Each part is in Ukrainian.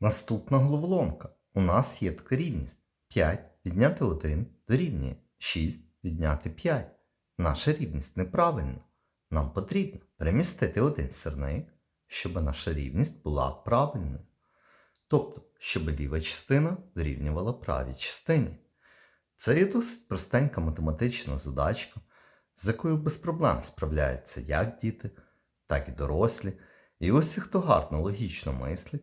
Наступна головоломка. У нас є така рівність. 5 відняти 1 дорівнює 6 відняти 5. Наша рівність неправильна. Нам потрібно перемістити один сірник, щоб наша рівність була правильною. Тобто, щоб ліва частина дорівнювала правій частині. Це є досить простенька математична задачка, з якою без проблем справляються як діти, так і дорослі. І усі, хто гарно логічно мислить,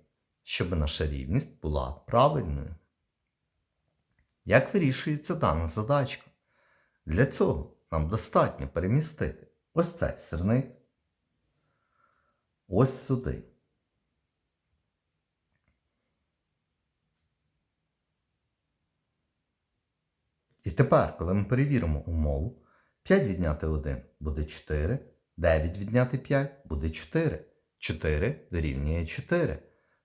щоб наша рівність була правильною. Як вирішується дана задачка? Для цього нам достатньо перемістити ось цей сірник ось сюди. І тепер, коли ми перевіримо умову, 5 відняти 1 буде 4, 9 відняти 5 буде 4. 4 дорівнює 4.